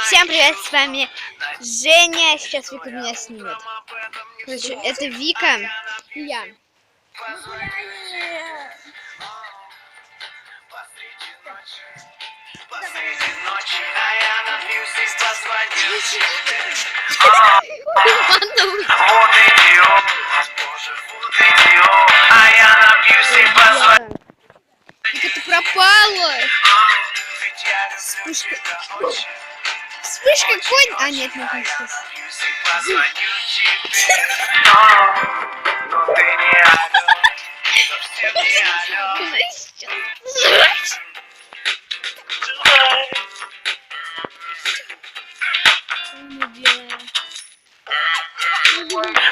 Всем привет, с вами Женя. Сейчас Вика меня снимет. Короче, это Вика и я. Вика, ты пропала. Вспышка. Вспышка конь. А, нет, не.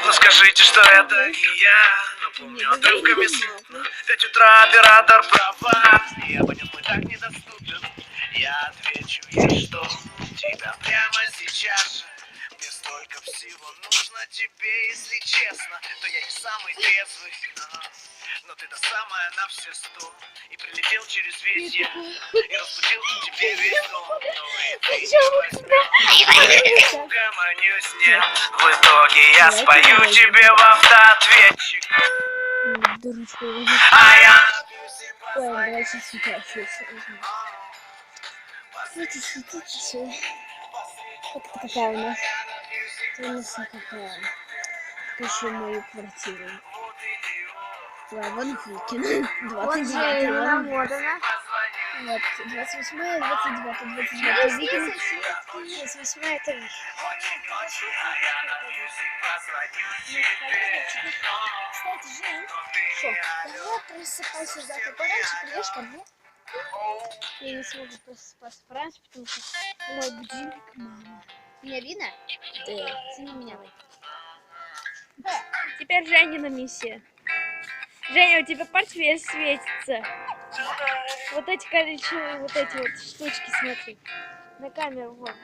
Ну скажите, что это не я Напомню, отрывками смутно Пять утра, оператор права И абонент мой так недоступен Я отвечу ей, что. Тебя прямо сейчас же. Мне столько всего нужно тебе Если честно, то я не самый трезвый. Но ты та самая на все сто. И прилетел через весь я И разбудил тебе весь дом. Ну и ты Угомонюсь, нет В итоге я спою тебе в автоответчик. А я Ой, давайте светящуюся. Светите, светите. Вот это какая у нас. Это у нас какая. Еще мою квартиру. Вон Викин. 29 Вот, 28 29 29 Викин. 28 это Викин. Кстати, Жень, что? Давай просыпайся завтра пораньше, придешь ко мне. Я не смогу пораньше, потому что мой будильник мама. Меня видно? Да. Сними меня. Теперь Женина миссия. Женя, у тебя портфель светится. Вот эти коричневые, вот эти вот штучки, смотри. На камеру, вот.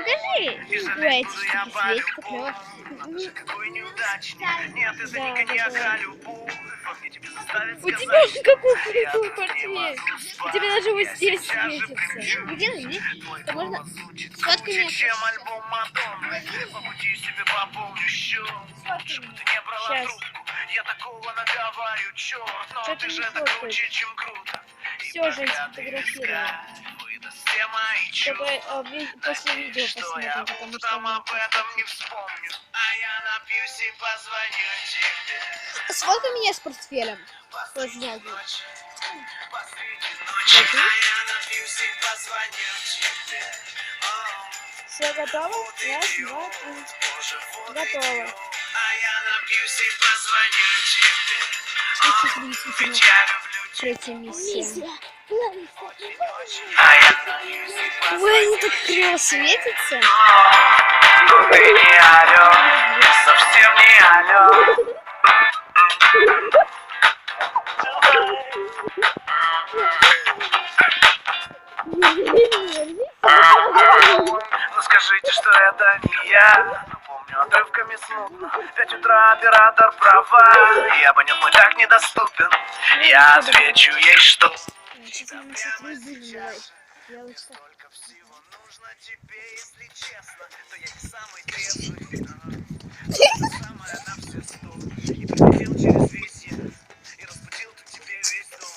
Покажи. Ой, эти штуки светятся, клево. Какой неудачник Нет, это Да, не коньяк, да. любовь Мне тебе заставят У тебя же какой крутой портфель. У тебя даже вот здесь же светится. Ну, где найди? Твой Да можно- Сфоткай меня. чем альбом Мадонны По пути себе пополню счет Чтобы ты не брала Щас. трубку Я такого наговариваю, черт Но ты же это круче, чем круто пока ты сфотографировала. Только чувства э, ви- после видео что я посмотрим, потому что... мы- об этом не вспомню А я напьюсь и позвоню тебе Сфоткай меня с портфелем. Посреди Познял. ночи, посреди ночи А я напьюсь и позвоню тебе Все готово? Раз, два, три. Готово. А я напьюсь и позвоню тебе я тебя Третья миссия. Я и Ой, они так криво светятся. Не алё, совсем не Ну скажите, что это не я отрывками смутно. Пять утра, оператор права И абонент мой так недоступен. Я отвечу ей, что Сейчас мы смотрю, будем давай. Я вот так. Столько всего нужно тебе, если честно То я не самый трезвый ага. Самая на все сто И прилетел через весь я И разбудил тут тебе весь дом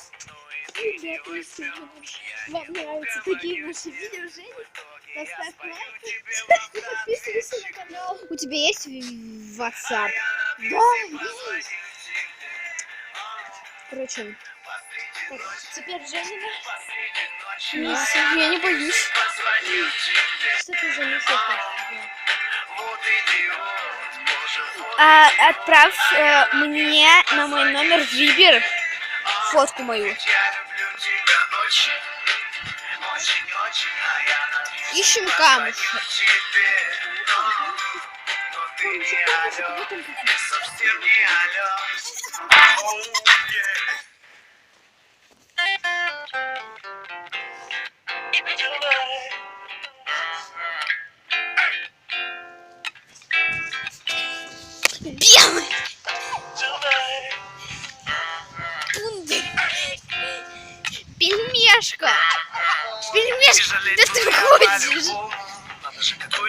и ты не возьмешь Я Вам не нравятся такие наши видео, Женя? Поставь лайк. Подписывайся на канал. У тебя есть WhatsApp? А я Да, есть. Короче, Теперь Женина. миссия. Я не боюсь. Что ты за миссия? А, отправь э, мне на мой номер Вибер фотку мою. Ищем камушек. совсем не алё. Белый! Пунды! Пельмешка! Пельмешка! Да ты ходишь.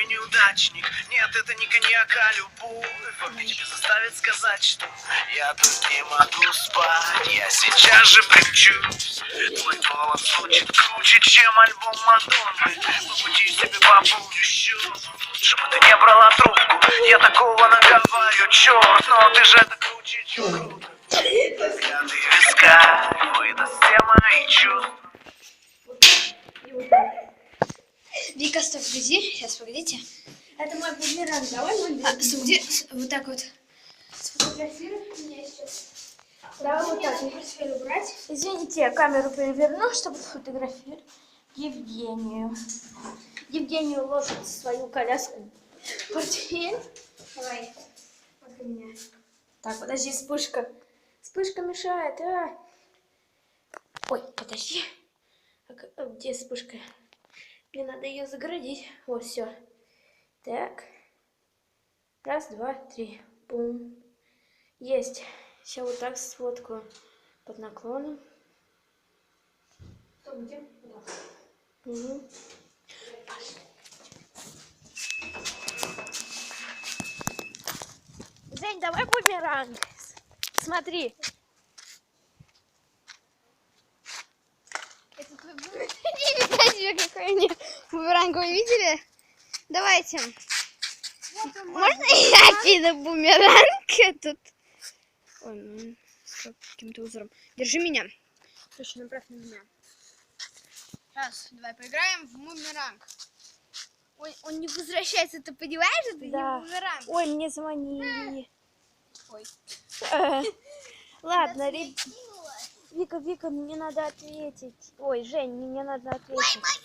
Же, какой неудачник. Нет, это не коньяк, а любовь. Вот мне тебе заставит сказать, что я тут не могу спать. Я сейчас же примчусь. Твой голос звучит круче, чем альбом Мадонны. По пути себе пополню счет. Лучше бы ты не брала трубку. Я такого наговариваю, черт. Но ты же это круче, чем круто. Взгляды виска выдаст все мои чувства. Вика, стоп, гляди. Сейчас, погодите. Это мой бумеранг. Давай мой А, где? Вот так вот. Сфотографируй меня сейчас. Да, вот так. Убрать. Извините, я камеру переверну, чтобы сфотографировать Евгению. Евгению ложит в свою коляску. Портфель. Давай. Вот у меня. Так, подожди, вспышка. Вспышка мешает, а. Ой, подожди. А а где вспышка? Мне надо ее заградить. Вот, все. Так. Раз, два, три. Бум. Есть. Сейчас вот так сфоткаю. Под наклоном. Стоп, где? Вот так. Мгм. Жень, давай бумеранг. Смотри. Это твой бумеранг? Нифига себе, какой у меня бумеранг, вы видели? Давайте. Можно я кину бумеранг этот? Ой, ну, как- каким-то узором. Держи меня. Точно, направь на меня. Раз, давай поиграем в бумеранг. Он, он не возвращается, ты понимаешь? Это Да. не бумеранг. Ой, мне звонили. Ой. Э, Ладно, Вика, Вика, мне надо ответить. Ой, Жень, мне надо ответить.